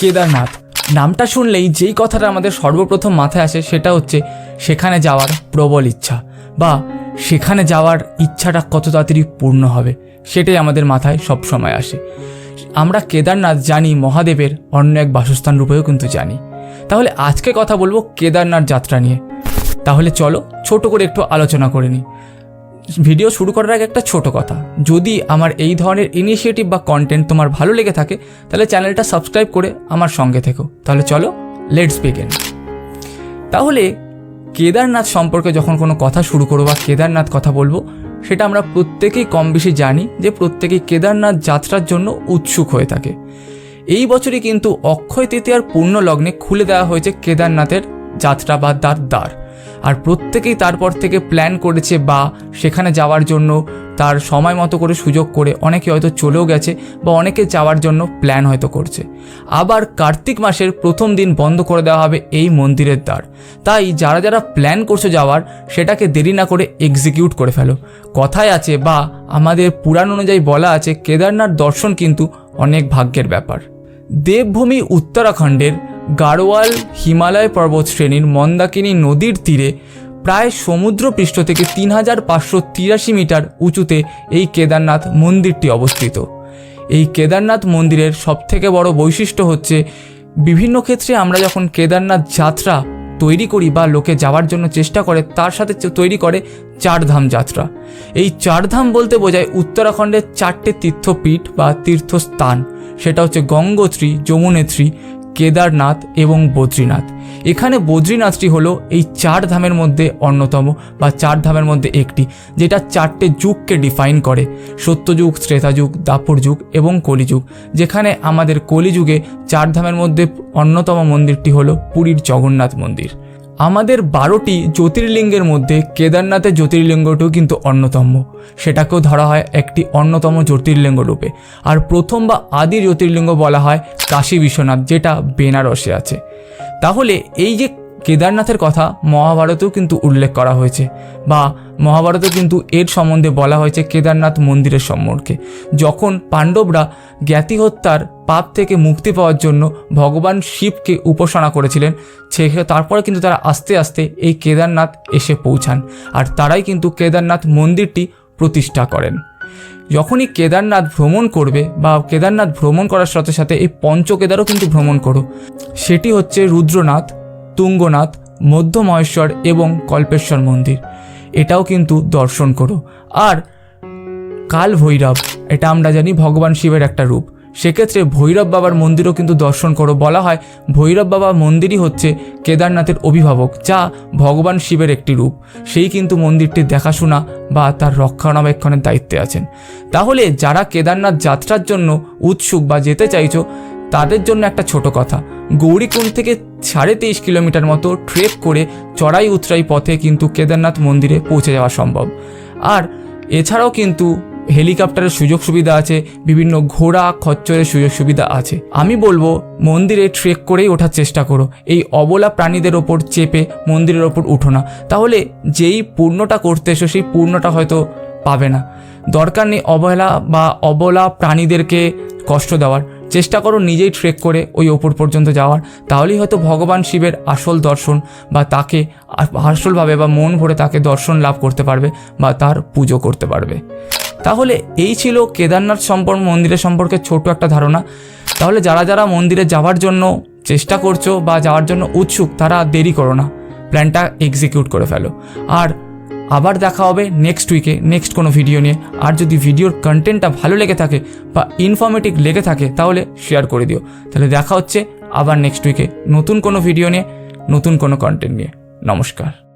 কেদারনাথ। নামটা শুনলেই যেই কথাটা আমাদের সর্বপ্রথম মাথায় আসে সেটা হচ্ছে, সেখানে যাওয়ার প্রবল ইচ্ছা। বা সেখানে যাওয়ার ইচ্ছাটা কত তাড়াতাড়ি পূর্ণ হবে, সেটাই আমাদের মাথায় সবসময় আসে। আমরা কেদারনাথ জানি, মহাদেবের অন্য এক বাসস্থান রূপেও কিন্তু জানি। তাহলে আজকে কথা বলব কেদারনাথ যাত্রা নিয়ে। তাহলে চলো, ছোট করে একটু আলোচনা করে নিই। ভিডিও শুরু করার আগে একটা ছোট কথা। যদি আমার এই ধরনের ইনিশিয়েটিভ বা কন্টেন্ট তোমার ভালো লেগে থাকে, তাহলে চ্যানেলটা সাবস্ক্রাইব করে আমার সঙ্গে থেকো। তাহলে চলো লেটস বিগেন তাহলে, কেদারনাথ সম্পর্কে যখন কোনো কথা শুরু করব বা কেদারনাথ কথা বলব, সেটা আমরা প্রত্যেকেই কম বেশি জানি যে প্রত্যেকেই কেদারনাথ যাত্রার জন্য উৎসুক হয়ে থাকে। এই বছরই কিন্তু অক্ষয় তৃতীয়ার পূর্ণ লগ্নে খুলে দেওয়া হয়েছে কেদারনাথের যাত্রা বা দ্বার দ্বার। আর প্রত্যেকেই তারপর থেকে প্ল্যান করেছে বা সেখানে যাওয়ার জন্য তার সময় মতো করে সুযোগ করে অনেকে হয়তো চলেও গেছে বা অনেকে যাওয়ার জন্য প্ল্যান হয়তো করছে। আবার কার্তিক মাসের প্রথম দিন বন্ধ করে দেওয়া হবে এই মন্দিরের দ্বার। তাই যারা যারা প্ল্যান করছ যাওয়ার, সেটাকে দেরি না করে এক্সিকিউট করে ফেলো। কথায় আছে বা আমাদের পুরাণ অনুযায়ী বলা আছে, কেদারনাথ দর্শন কিন্তু অনেক ভাগ্যের ব্যাপার। দেবভূমি উত্তরাখণ্ডের গাড়োয়াল হিমালয় পর্বত শ্রেণির মন্দাকিনী নদীর তীরে প্রায় সমুদ্রপৃষ্ঠ থেকে তিন হাজার পাঁচশো তিরাশি মিটার উঁচুতে এই কেদারনাথ মন্দিরটি অবস্থিত। এই কেদারনাথ মন্দিরের সবথেকে বড় বৈশিষ্ট্য হচ্ছে, বিভিন্ন ক্ষেত্রে আমরা যখন কেদারনাথ যাত্রা তৈরি করি বা লোকে যাওয়ার জন্য চেষ্টা করে, তার সাথে তৈরি করে চারধাম যাত্রা। এই চারধাম বলতে বোঝায় উত্তরাখণ্ডের চারটে তীর্থপীঠ বা তীর্থস্থান। সেটা হচ্ছে গঙ্গোত্রী, যমুনেত্রী কেদারনাথ এবং বদ্রীনাথ। এখানে বদ্রীনাথটি হলো এই চার ধামের মধ্যে অন্যতম বা চার ধামের মধ্যে একটি, যেটা চারটে যুগকে ডিফাইন করে। সত্যযুগ শ্রেতাযুগ দাপর যুগ এবং কলিযুগ। যেখানে আমাদের কলিযুগে চার ধামের মধ্যে অন্যতম মন্দিরটি হলো পুরীর জগন্নাথ মন্দির। আমাদের বারোটি জ্যোতির্লিঙ্গের মধ্যে কেদারনাথের জ্যোতির্লিঙ্গটিও কিন্তু অন্যতম। সেটাকেও ধরা হয় একটি অন্যতম জ্যোতির্লিঙ্গ রূপে। আর প্রথম বা আদি জ্যোতির্লিঙ্গ বলা হয় কাশী বিশ্বনাথ, যেটা বেনারসে আছে। তাহলে এই যে কেদারনাথের কথা মহাভারতেও কিন্তু উল্লেখ করা হয়েছে, বা মহাভারতে কিন্তু এর সম্বন্ধে বলা হয়েছে কেদারনাথ মন্দিরের সম্পর্কে। যখন পাণ্ডবরা জ্ঞাতি হত্যার পাপ থেকে মুক্তি পাওয়ার জন্য ভগবান শিবকে উপাসনা করেছিলেন। সে তারপরে কিন্তু তারা আস্তে আস্তে এই কেদারনাথ এসে পৌঁছান। আর তারাই কিন্তু কেদারনাথ মন্দিরটি প্রতিষ্ঠা করেন। যখনই কেদারনাথ ভ্রমণ করবে বা কেদারনাথ ভ্রমণ করার সাথে সাথে এই পঞ্চকেদারও কিন্তু ভ্রমণ করো, সেটি হচ্ছে রুদ্রনাথ, তুঙ্গনাথ, মধ্য মহেশ্বর এবং কল্পেশ্বর মন্দির। এটাও কিন্তু দর্শন করো। আর কাল ভৈরব এটা আমরা জানি ভগবান শিবের একটা রূপ। সেক্ষেত্রে ভৈরব বাবার মন্দিরও কিন্তু দর্শন করো বলা হয় ভৈরব বাবা মন্দিরই হচ্ছে কেদারনাথের অভিভাবক, যা ভগবান শিবের একটি রূপ। সেই কিন্তু মন্দিরটির দেখাশোনা বা তার রক্ষণাবেক্ষণের দায়িত্বে আছেন। তাহলে যারা কেদারনাথ যাত্রার জন্য উৎসুক বা যেতে চাইছো, তাদের জন্য একটা ছোট কথা। গৌরীকুণ্ড থেকে সাড়ে তেইশ কিলোমিটার মতো ট্রেক করে চড়াই উতরাই পথে কিন্তু কেদারনাথ মন্দিরে পৌঁছে যাওয়া সম্ভব। আর এছাড়াও কিন্তু হেলিকপ্টারের সুযোগ সুবিধা আছে, বিভিন্ন ঘোড়া খচ্চরের সুযোগ সুবিধা আছে। আমি বলব, মন্দিরে ট্রেক করেই ওঠার চেষ্টা করো। এই অবলা প্রাণীদের ওপর চেপে মন্দিরের ওপর উঠো না। তাহলে যেই পূর্ণটা করতে এসো, সেই পূর্ণটা হয়তো পাবে না। দরকার নেই অবহেলা বা অবলা প্রাণীদেরকে কষ্ট দেওয়ার। চেষ্টা করো নিজেই ট্রেক করে ওই ওপর পর্যন্ত যাওয়ার। তাহলেই হয়তো ভগবান শিবের আসল দর্শন বা তাকে আসলভাবে বা মন ভরে তাকে দর্শন লাভ করতে পারবে বা তার পুজো করতে পারবে। তাহলে এই ছিল কেদারনাথ সম্পর্ক মন্দিরের সম্পর্কে ছোট একটা ধারণা। তাহলে যারা যারা মন্দিরে যাওয়ার জন্য চেষ্টা করছ বা যাওয়ার জন্য উৎসুক, তারা দেরি করো না। প্ল্যানটা এক্সিকিউট করে ফেলো। আর আবার দেখা হবে নেক্সট উইকে নেক্সট কোনো ভিডিও নিয়ে। আর যদি ভিডিওর কন্টেন্টটা ভালো লেগে থাকে বা ইনফরমেটিভ লেগে থাকে, তাহলে শেয়ার করে দিও। তাহলে দেখা হচ্ছে আবার নেক্সট উইকে নতুন কোনো ভিডিও নিয়ে, নতুন কোনো কন্টেন্ট নিয়ে। নমস্কার।